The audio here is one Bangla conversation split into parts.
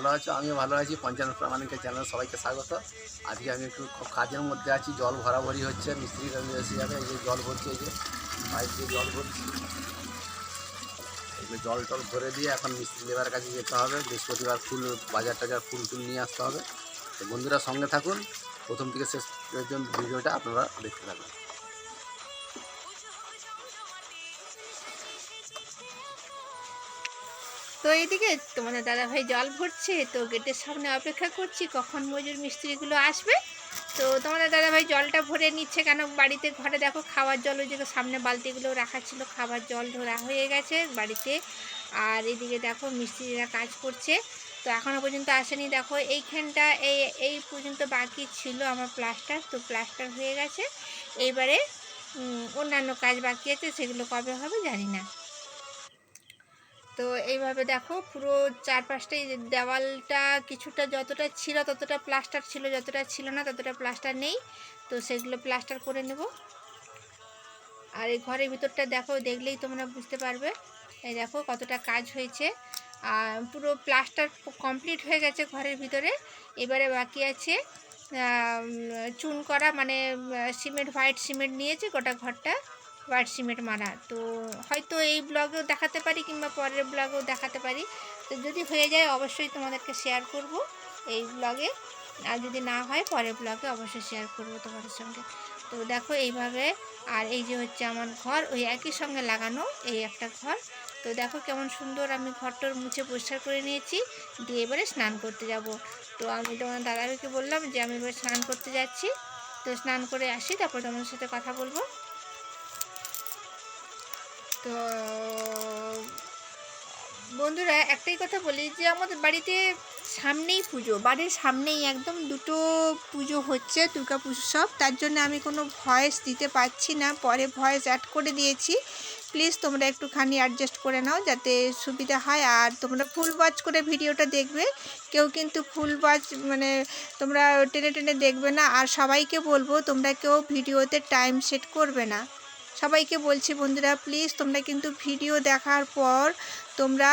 ভালো আছো? আমিও ভালো আছি। পঞ্চান্ন প্রামাণিকের চ্যানেল সবাইকে স্বাগত। আজকে আমি একটু খুব কাজের মধ্যে আছি। জল ভরাভরি হচ্ছে মিস্ত্রিরা এসে যাবে। এই যে জল ভরছে, এই যে পাইপ দিয়ে জল ভরছি। এগুলো জল টল ভরে দিয়ে এখন মিস্ত্রি লেবার কাছে যেতে হবে। বৃহস্পতিবার ফুল, বাজার টাজার ফুল টুল নিয়ে আসতে হবে। তো বন্ধুরা সঙ্গে থাকুন। প্রথম থেকে শেষ পর্যন্ত ভিডিওটা আপনারা দেখতে থাকুন। তো এইদিকে তোমাদের দাদা ভাই জল ভরছে, তো গেটের সামনে অপেক্ষা করছি, কখন মজুর মিস্ত্রিগুলো আসবে। তো তোমাদের দাদা ভাই জলটা ভরে নিচ্ছে কেন? বাড়িতে ঘরে দেখো খাওয়ার জল, ওই যে সামনে বালতিগুলো রাখা ছিল, খাবার জল ধরা হয়ে গেছে বাড়িতে। আর এদিকে দেখো মিস্ত্রিরা কাজ করছে, তো এখনও পর্যন্ত আসেনি। দেখো এইখানটা, এই এই পর্যন্ত বাকি ছিল আমার প্লাস্টার, তো প্লাস্টার হয়ে গেছে। এইবারে অন্যান্য কাজ বাকি আছে, সেগুলো কবে হবে জানি না। তো এইভাবে দেখো পুরো চারপাশটাই দেওয়ালটা কিছুটা যতটা ছিল ততটা প্লাস্টার ছিল, যতটা ছিল না ততটা প্লাস্টার নেই। তো সেগুলো প্লাস্টার করে নেব। আর এই ঘরের ভিতরটা দেখো, দেখলেই তোমরা বুঝতে পারবে। এই দেখো কতটা কাজ হয়েছে। আর পুরো প্লাস্টার কমপ্লিট হয়ে গেছে ঘরের ভিতরে। এবারে বাকি আছে চুন করা মানে সিমেন্ট, হোয়াইট সিমেন্ট নিয়েছে গোটা ঘরটা। হোয়াইট সিমেন্ট মারা। তো হয়তো এই ব্লগেও দেখাতে পারি কিংবা পরের ব্লগেও দেখাতে পারি। তো যদি হয়ে যায়, অবশ্যই তোমাদেরকে শেয়ার করব এই ব্লগে আর যদি না হয়, পরের ব্লগে অবশ্যই শেয়ার করব তোমাদের সঙ্গে। তো দেখো এইভাবে, আর এই যে হচ্ছে আমার ঘর, ওই একই সঙ্গে লাগানো এই একটা ঘর। তো দেখো কেমন সুন্দর আমি ঘরটোর মুছে পরিষ্কার করে নিয়েছি। দিয়ে এবারে স্নান করতে যাব। তো আমি তোমার দাদাকে বললাম যে, আমি এবার স্নান করতে যাচ্ছি। তো স্নান করে আসি, তারপর তোমাদের সাথে কথা বলব। তো, বন্ধুরা একটাই কথা বলি যে আমাদের বাড়িতে সামনেই পুজো, বাড়ির সামনেই একদম দুটো পুজো হচ্ছে, দুর্গা সব। তার জন্য আমি কোনো ভয়েস দিতে পারছি না, পরে ভয়েস অ্যাড করে দিয়েছি। প্লিজ তোমরা একটুখানি অ্যাডজাস্ট করে নাও যাতে সুবিধা হয়। আর তোমরা ফুল ওয়াচ করে ভিডিওটা দেখবে। কেউ কিন্তু ফুল ওয়াচ মানে তোমরা টেনে টেনে দেখবে না। আর সবাইকে বলব, তোমরা কেউ ভিডিওতে টাইম সেট করবে না। সবাইকে বলছি বন্ধুরা প্লিজ তোমরা কিন্তু ভিডিও দেখার পর তোমরা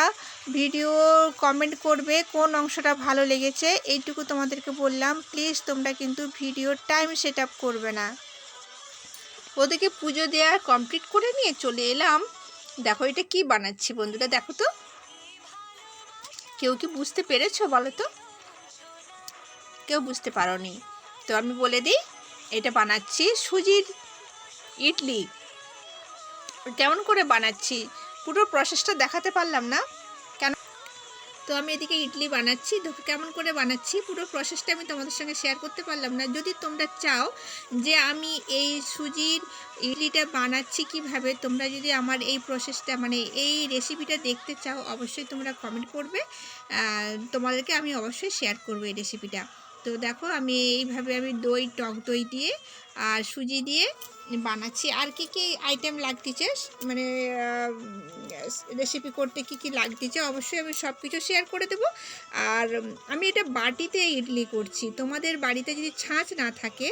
ভিডিও কমেন্ট করবে কোন অংশটা ভালো লেগেছে, এইটুকু তোমাদেরকে বললাম। প্লিজ তোমরা কিন্তু ভিডিও টাইম সেট করবে না। ওদেরকে পুজো দেওয়া কমপ্লিট করে নিয়ে চলে এলাম। দেখো এটা কি বানাচ্ছি বন্ধুরা, দেখো তো। কেউ কি বুঝতে পেরেছ বলো তো? কেউ বুঝতে পারোনি। তো আমি বলে দিই, এটা বানাচ্ছি সুজির ইডলি। কেমন করে বানাচ্ছি? পুরো প্রসেসটা দেখাতে পারলাম না। কেন? তো আমি এদিকে ইডলি বানাচ্ছি। কেমন করে বানাচ্ছি? পুরো প্রসেসটা আমি তোমাদের সঙ্গে শেয়ার করতে পারলাম না। যদি তোমরা চাও যে আমি এই সুজির ইডলিটা বানাচ্ছি কীভাবে, তোমরা যদি আমার এই প্রসেসটা মানে এই রেসিপিটা দেখতে চাও, অবশ্যই তোমরা কমেন্ট করবে। তোমাদেরকে আমি অবশ্যই শেয়ার করব এই রেসিপিটা তো দেখো আমি এইভাবে আমি দই, টক দই দিয়ে আর সুজি দিয়ে বানাচ্ছি। আর কি কি আইটেম লাগতেছে? মানে রেসিপি করতে কি কি লাগতেছে? অবশ্যই আমি সব কিছু শেয়ার করে দেবো। আর আমি এটা বাটিতে ইডলি করছি। তোমাদের বাড়িতে যদি ছাঁচ না থাকে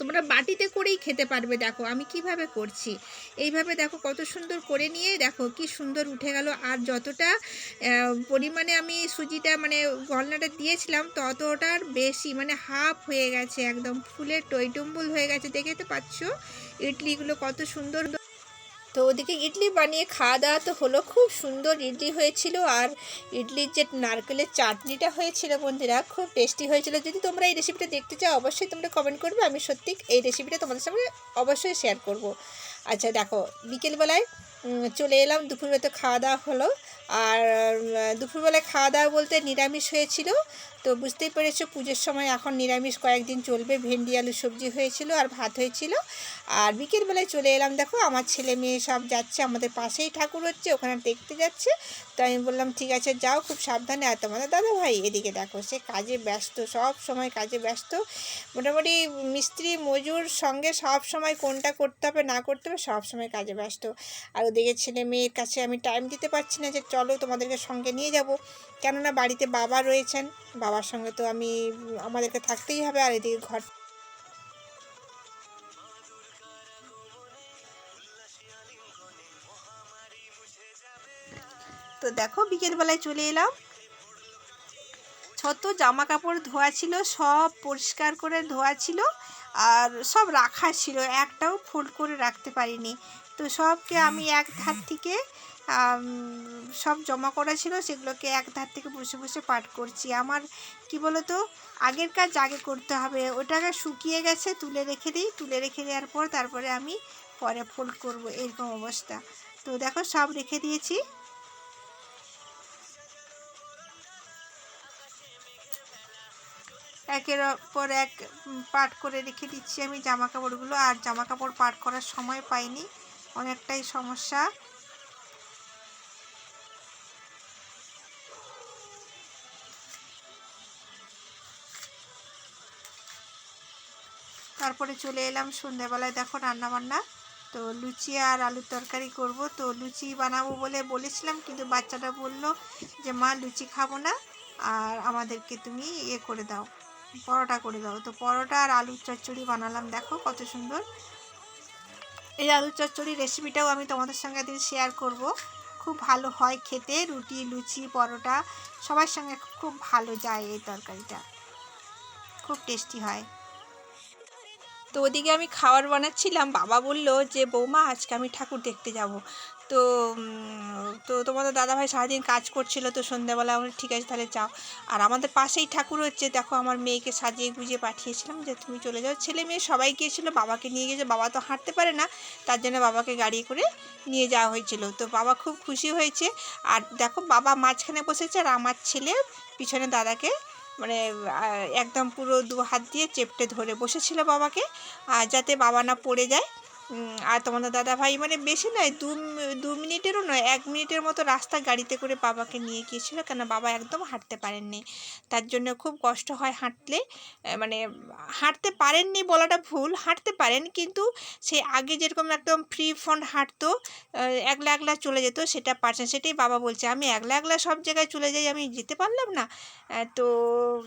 তোমরা বাটিতে করেই খেতে পারবে, দেখো আমি কীভাবে করছি। এইভাবে দেখো কত সুন্দর করে নিয়ে, দেখো কি সুন্দর উঠে গেল। আর যতটা পরিমাণে আমি সুজিটা মানে গলনাটা দিয়েছিলাম, ততটার বেশি মানে হাফ হয়ে গেছে একদম। ফুলের টইটম্বুল হয়ে গেছে, দেখে তো পাচ্ছ? ইডলিগুলো কত সুন্দর তো ওদিকে ইডলি বানিয়ে খাওয়া দাওয়া তো হলো। খুব সুন্দর ইডলি হয়েছিল আর ইডলির যে নারকেলের চাটনিটা হয়েছিল বন্ধুরা, খুব টেস্টি হয়েছিল। যদি তোমরা এই রেসিপিটা দেখতে চাও, অবশ্যই তোমরা কমেন্ট করবে। আমি সত্যি এই রেসিপিটা তোমাদের সঙ্গে অবশ্যই শেয়ার করব। আচ্ছা দেখো, বিকেলবেলায় চলে এলাম। দুপুরবেলা তো খাওয়া দাওয়া হলো। আর দুপুরবেলায় খাওয়া দাওয়া বলতে নিরামিষ হয়েছিল। তো বুঝতেই পেরেছ, পুজোর সময় এখন নিরামিষ কয়েকদিন চলবে। ভেন্ডি, আলু, সবজি হয়েছিল আর ভাত হয়েছিল। আর বিকেলবেলায় চলে এলাম। দেখো, আমার ছেলে মেয়ে সব যাচ্ছে। আমাদের পাশেই ঠাকুর হচ্ছে, ওখানে দেখতে যাচ্ছে। তো আমি বললাম, ঠিক আছে, যাও, খুব সাবধানে। আর তোমাদের দাদা ভাই এদিকে দেখো, সে কাজে ব্যস্ত, সব সময় কাজে ব্যস্ত। মোটামুটি মিস্ত্রি, মজুর সঙ্গে সব সময় কোনটা করতে হবে, না করতে হবে, সব সময় কাজে ব্যস্ত। আর ওদিকে ছেলে মেয়ের কাছে আমি টাইম দিতে পারছি না যে চলো তোমাদেরকে সঙ্গে নিয়ে যাব। কেননা বাড়িতে বাবা রয়েছেন, বাবার সঙ্গে তো আমি, আমাদেরকে থাকতেই হবে আর এদিকে ঘর তো দেখো বিকেলবেলায় চলে এলাম। যত জামা কাপড় ধোয়া ছিল সব পরিষ্কার করে ধোয়া ছিল আর সব রাখা ছিল, একটাও ফোল্ড করে রাখতে পারিনি। তো সবকে আমি এক ধার থেকে সব জমা করা ছিল, সেগুলোকে এক ধার থেকে বসে বসে পাঠ করছি। আমার, কি বলতো, আগের কাজ আগে করতে হবে। ওটাকে শুকিয়ে গেছে, তুলে রেখে দিই। তুলে রেখে দেওয়ার পর তারপরে আমি পরে ফোল্ড করব, এরকম অবস্থা। তো দেখো, সব রেখে দিয়েছি। একের পর এক পাট করে রেখে দিচ্ছি আমি জামা কাপড়গুলো আর জামা কাপড় পাট করার সময় পাইনি। অনেকটাই সমস্যা। তারপরে চলে এলাম সন্ধ্যাবেলায় দেখো রান্না বান্না তো লুচি আর আলুর তরকারি করব। তো লুচি বানাবো বলে বলেছিলাম, কিন্তু বাচ্চাটা বলল যে, মা, লুচি খাব না, আর আমাদেরকে তুমি ইয়ে করে দাও, পরোটা করে দাও। তো পরোটা আর আলুর চচ্চড়ি বানালাম। দেখো কত সুন্দর। এই আলু চচ্চড়ি রেসিপিটাও আমি তোমাদের সঙ্গে একদিন শেয়ার করব। খুব ভালো হয় খেতে, রুটি, লুচি, পরোটা, সবার সঙ্গে খুব ভালো যায় এই তরকারিটা। খুব টেস্টি হয়। তো ওদিকে আমি খাবার বানাচ্ছিলাম, বাবা বলল যে, বৌমা, আজকে আমি ঠাকুর দেখতে যাব। তো তো তোমাদের দাদাভাই সারাদিন কাজ করছিল তো সন্ধ্যাবেলা আমরা ঠিক আছে, তাহলে যাও। আর আমাদের পাশেই ঠাকুর হচ্ছে, দেখো আমার মেয়েকে সাজিয়ে গুজিয়ে পাঠিয়েছিলাম যে, তুমি চলে যাও। ছেলে মেয়ে সবাই গিয়েছিল, বাবাকে নিয়ে গেছে বাবা তো হাঁটতে পারে না, তার জন্য বাবাকে গাড়ি করে নিয়ে যাওয়া হয়েছিল। তো বাবা খুব খুশি হয়েছে, আর দেখো বাবা মাঝখানে বসেছে, আর আমার ছেলে পিছনে দাদাকে মানে একদম পুরো দু হাত দিয়ে চেপটে ধরে বসেছিল বাবাকে আর যাতে বাবা না পড়ে যায়। আর তোমাদের দাদা ভাই মানে বেশি নয়, দু দু মিনিটেরও নয়, এক মিনিটের মতো রাস্তা গাড়িতে করে বাবাকে নিয়ে গিয়েছিল, কেন বাবা একদম হাঁটতে পারেননি। তার জন্য খুব কষ্ট হয় হাঁটলে মানে হাঁটতে পারেননি বলাটা ভুল, হাঁটতে পারেন, কিন্তু সে আগে যেরকম একদম ফ্রি ফন্ড হাঁটতো একলা একলা চলে যেত, সেটা পারছেন সেটাই বাবা বলছে, আমি একলা একলা সব জায়গায় চলে যাই, আমি যেতে পারলাম না। তো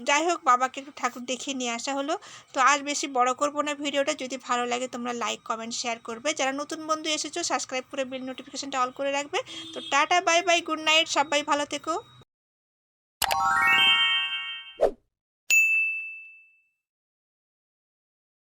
যাই হোক, বাবাকে একটু ঠাকুর দেখিয়ে নিয়ে আসা হলো। তো আর বেশি বড় করব না ভিডিওটা, যদি ভালো লাগে তোমরা লাইক কমেন্ট শেয়ার করবে। যারা নতুন বন্ধু এসেছ সাবস্ক্রাইব করে বিল নোটিফিকেশানটা অল করে রাখবে। তো tata bye bye good night সবাই ভালো থেকো।